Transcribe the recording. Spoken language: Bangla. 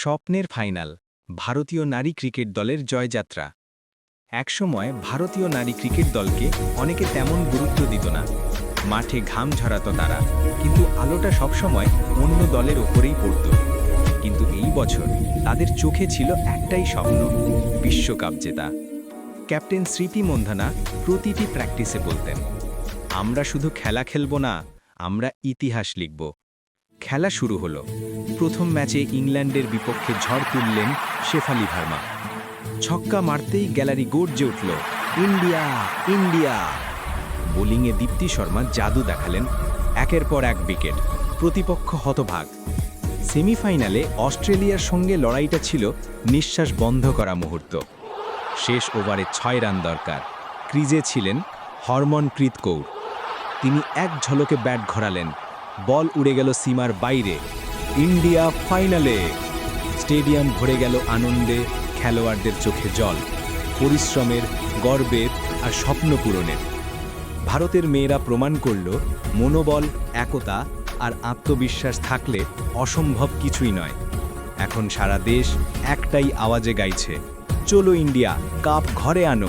স্বপ্নের ফাইনাল, ভারতীয় নারী ক্রিকেট দলের জয়যাত্রা। একসময় ভারতীয় নারী ক্রিকেট দলকে অনেকে তেমন গুরুত্ব দিত না। মাঠে ঘাম ঝরাত তারা, কিন্তু আলোটা সবসময় অন্য দলের ওপরেই পড়ত। কিন্তু এই বছর তাদের চোখে ছিল একটাই স্বপ্ন, বিশ্বকাপ জেতা। ক্যাপ্টেন স্মৃতি মন্ধানা প্রতিটি প্র্যাকটিসে বলতেন, আমরা শুধু খেলা খেলব না, আমরা ইতিহাস লিখব। খেলা শুরু হলো। প্রথম ম্যাচে ইংল্যান্ডের বিপক্ষে ঝড় তুললেন শেফালি ভার্মা। ছক্কা মারতেই গ্যালারি গর্জে উঠল, ইন্ডিয়া ইন্ডিয়া! বোলিংয়ে দীপ্তি শর্মা জাদু দেখালেন একের পর এক উইকেট, প্রতিপক্ষ হতভাগ। সেমিফাইনালে অস্ট্রেলিয়ার সঙ্গে লড়াইটা ছিল নিঃশ্বাস বন্ধ করা মুহূর্ত। শেষ ওভারে ছয় রান দরকার, ক্রিজে ছিলেন হরমনপ্রীত কৌর। তিনি এক ঝলকে ব্যাট ঘোরালেন বল উড়ে গেল সীমার বাইরে। ইন্ডিয়া ফাইনালে। স্টেডিয়াম ভরে গেল আনন্দে খেলোয়াড়দের চোখে জল, পরিশ্রমের, গর্বের আর স্বপ্ন পূরণের। ভারতের মেয়েরা প্রমাণ করল, মনোবল, একতা আর আত্মবিশ্বাস থাকলে অসম্ভব কিছুই নয়। এখন সারা দেশ একটাই আওয়াজে গাইছে, চলো ইন্ডিয়া, কাপ ঘরে আনো।